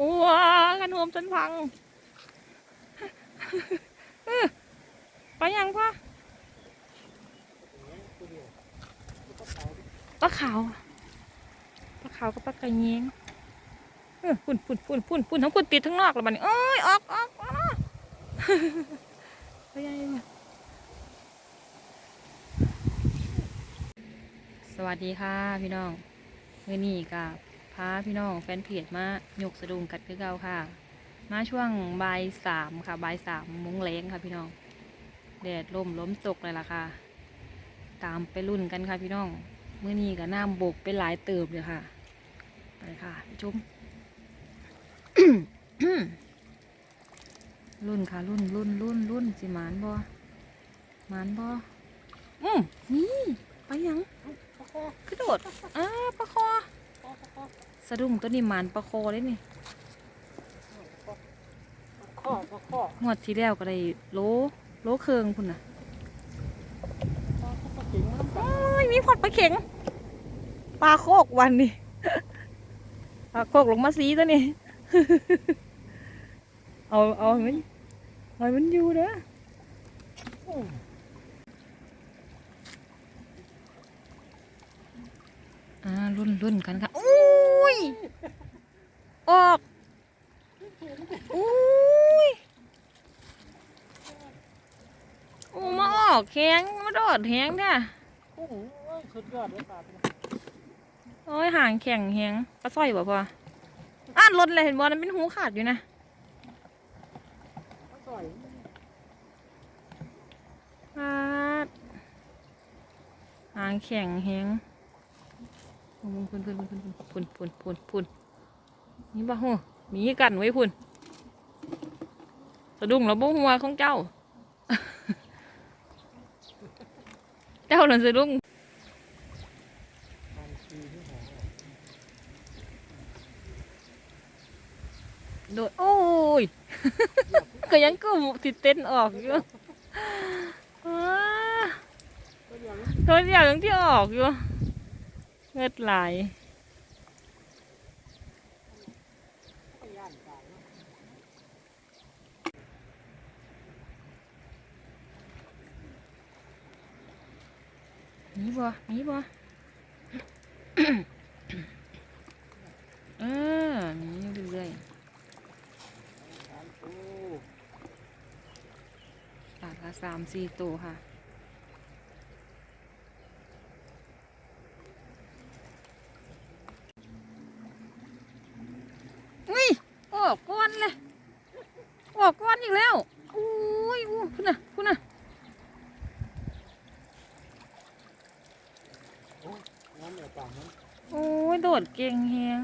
โอ้กันโฮมฉันพัง ไปยังพ่อปลาขาวปลาขาวกับปลากระเยงปุ่นปุ่นปุ่นปุ่นปุ่นทั้งปุ่นติดทั้งนอกแล้วบัดนี้เอ้ย ออกออกออกไปยังสวัสดีค่ะพี่น้องมื่อนี้กับ พาพี่น้องแฟนเพจมาหยกสะดุงกัดคือเก่าค่ะ มาช่วงบ่ายสามค่ะบ่ายสามมุ้งแรงค่ะพี่น้องแดดลมล้มตกเลยล่ะค่ะ ตามไปรุ่นกันค่ะพี่น้องเมื่อนี้กับน้ำบกเป็นหลายเติบเลยค่ะไปค่ะไปชมรุ่นค่ะรุ่นรุ่นรุ่นรุ่นสิหมานบ่หมานบ่อืมนี่ไปยังกระโดดอ้าปลาคอ สะดุ้งตัวนี้หมานปลาคอเลยนี่ข้อก็ข้องวดที่แล้วก็ได้โลโลเคืองพุ่นน่ะข้อก็เก่งมันโอ้ยมีพอดปลาเข็งปลาโคกวันนี่ปลาโคกลงมาสีตัวนี้เอาเอาให้มันเอาให้มันอยู่เด้ออ่ารุ่นรุ่นกันค่ะ อุ้ย ออก อุ้ยโอ้มาออกแข็งมาโดดแหงเนี่ยกุ้งโอ้ยสุดยอดเลยปลาโอ้ยห่างแข็งแหงปลาสร้อยบ่พออ่านรถเลยเห็นบอลมันเป็นหูขาดอยู่นะอร่อยปาดห่างแข็งแหง พุ่นพุ่นพุ่นพุ่นพุ่นพุ่นพุ่นพุ่นี่บ้าหัวมีกันไว้พุ่นสะดุ้งแล้วบ้าหัวของเจ้า เจ้าหลังสะดุ้งโดดโอ้ยก็ยังกูติดเต้นออกอยู่ตัวเดียวยังที่ออกอยู่ เงิดไหลายมีบ่มีบ่เออมีอยู่เรื่อยตัดละสามสี่ตัวค่ะ ออกก้อนอีกแล้วอุ้ยอู้คุณน่ะคุณน่ะโอ้น้ยโดดเก่งแฮง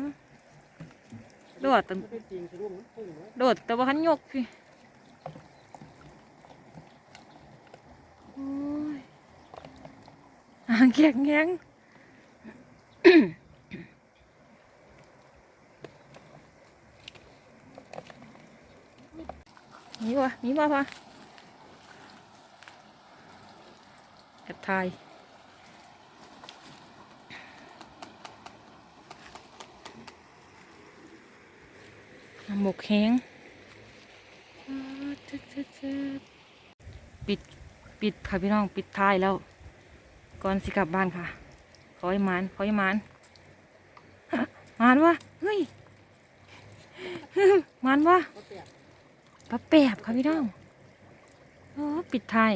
โดดแต่ไม่ได้จริงโดดแต่ว่าขันยกพี่โอ้ยอ่างแข็งแฮง วะมีวะพะแอบทายน้ำหมกแห้งปิด ปิดค่ะพี่น้อง ปิดท้ายแล้ว ก่อนสิกลับบ้านค่ะ ขอให้มาน ขอให้มาน มานวะเฮ้ย มานวะ ปลาแปบค่ะพี่น้องโอ้ปิดท้าย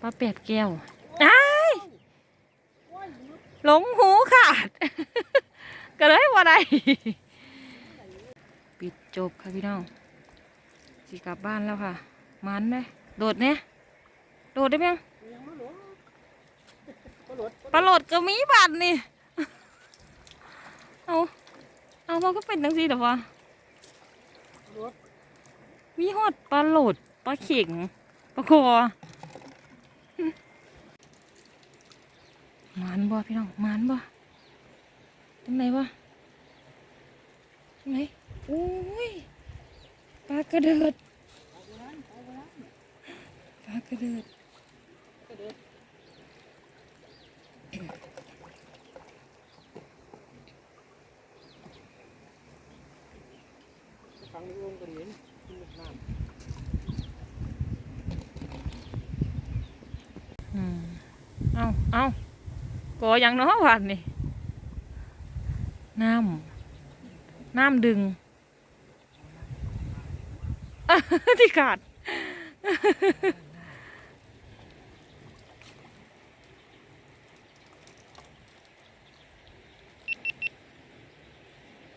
ปลาแปบแก้วไอ้หลงหูขาดก็เลยว่าไรปิดจบค่ะพี่น้องสิกลับบ้านแล้วค่ะ มันไหมโดดเนี่ยโดดได้ไหมงยังไม่หลดปลาโหลดก็มีบัตรนี่ เอา เอามันก็เป็นจังซี่เดี๋ยววะ มีฮอดปลาหลดปลาเข่งปลาคอหมันบ่พี่น้องหมันบ่ตรงไหนวะตรงไหนโอ้ยปลากระเดิดปลากระเดิดก็เด็ดในวงกระเด็นกินน้อืม เอาเอาก่อหยังเนาะวันนี่ น้ำ น้ำดึง ที่ขาด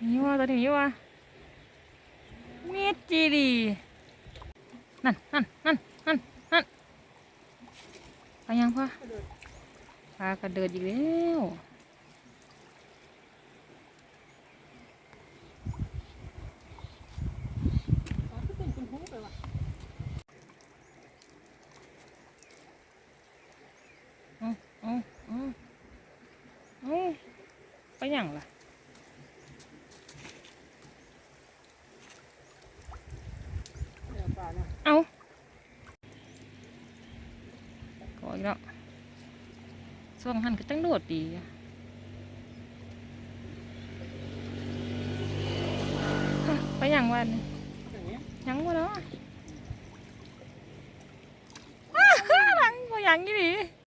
นี่ว่าตัวนี้ว่า เม็ดจีดีนั่นนั่นนั่นนั่นนั่นไปยังพ่อำก็เดินพากันเดินอีกแล้วปลาก็เป็นคุณหูไปว่ะเอาเอาเอาเอาไปยังล่ะ เนี่ยปลาเนี่ย เอาก่ อีกแล้วช่วงหันก็ตั้งโดดดีไปยังวันนี้อย่างวันยังวะเนาะ